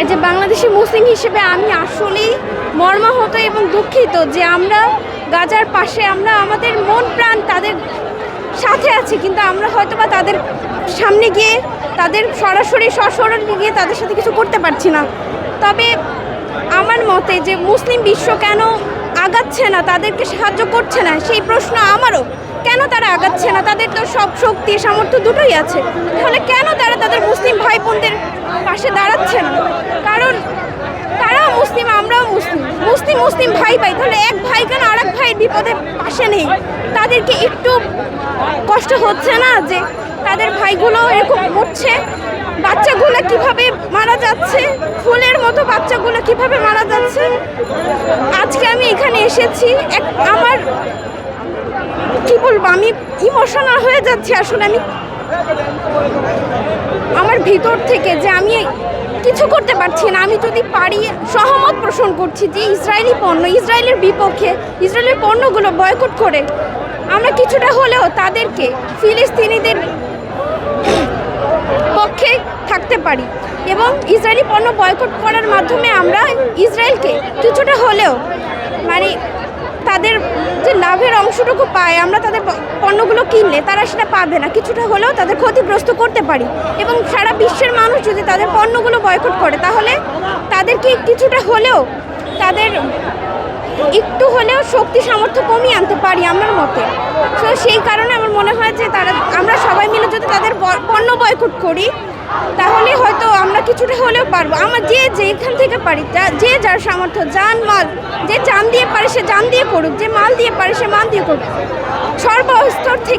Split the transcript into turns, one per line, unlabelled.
As a Bangladeshi মুসলিম হিসেবে আমি আসলেই মর্মাহত এবং দুঃখিত যে আমরা গাজার পাশে আমরা আমাদের মন প্রাণ তাদের সাথে আছি, কিন্তু আমরা হয়তো বা তাদের সামনে গিয়ে তাদের সরাসরি সশরণ গিয়ে তাদের সাথে কিছু করতে পারছি না। তবে আমার মতে যে মুসলিম বিশ্ব কেন আগাচ্ছে না, তাদেরকে সাহায্য করছে না, সেই প্রশ্ন আমারও। কেন তারা আগাচ্ছে না? তাদের তো সব শক্তি, সামর্থ্য দুটোই আছে। তাহলে কেন তারা তাদের মুসলিম ভাই বোনদের পাশে দাঁড়াচ্ছে না? কারণ তারাও মুসলিম, আমরাও মুসলিম। মুসলিম মুসলিম ভাই ভাই, তাহলে এক ভাই কেন আর এক ভাইয়ের বিপদে পাশে নেই? তাদেরকে একটু কষ্ট হচ্ছে না যে তাদের ভাইগুলো এরকম মরছে? বাচ্চাগুলো কীভাবে মারা যাচ্ছে ফুলের মতো বাচ্চাগুলো কীভাবে মারা যাচ্ছে? আজকে আমি এখানে এসেছি। এক, আমার, কি বলব, আমি ইমোশনাল হয়ে যাচ্ছি আসলে আমি। আমার ভিতর থেকে যে আমি কিছু করতে পারছি না। আমি যদি পারি, সহমত পোষণ করছি যে ইসরায়েলি পণ্য, ইসরায়েলের বিপক্ষে, ইসরায়েলের পণ্যগুলো বয়কট করে, আমরা কিছুটা হলেও তাদেরকে ফিলিস্তিনিদের পক্ষে থাকতে পারি। এবং ইসরায়েলি পণ্য বয়কট করার মাধ্যমে আমরা ইসরায়েলকে কিছুটা হলেও মানে তাদের যে লাভের অংশটুকু পায়, আমরা তাদের পণ্যগুলো কিনলে তারা সেটা পাবে না। কিছুটা হলেও তাদের ক্ষতিগ্রস্ত করতে পারি। এবং সারা বিশ্বের মানুষ যদি তাদের পণ্যগুলো বয়কট করে, তাহলে তাদেরকে কিছুটা হলেও তাদের একটু হলেও শক্তি সামর্থ্য কমিয়ে আনতে পারি আমার মতে। তো সেই কারণে আমার মনে হয় যে তারা, আমরা সবাই মিলে যদি তাদের ব- পণ্য বয়কট করি, তাহলে হয়তো আমরা কিছুটা হলেও পারব। আমার যে যেখান থেকে পারি, যা- যার সামর্থ্য যান মাল, যে চান দিয়ে পারে সে জান দিয়ে করুক, যে মাল দিয়ে পারে সে মাল দিয়ে করুক। সর্বস্তর থেকে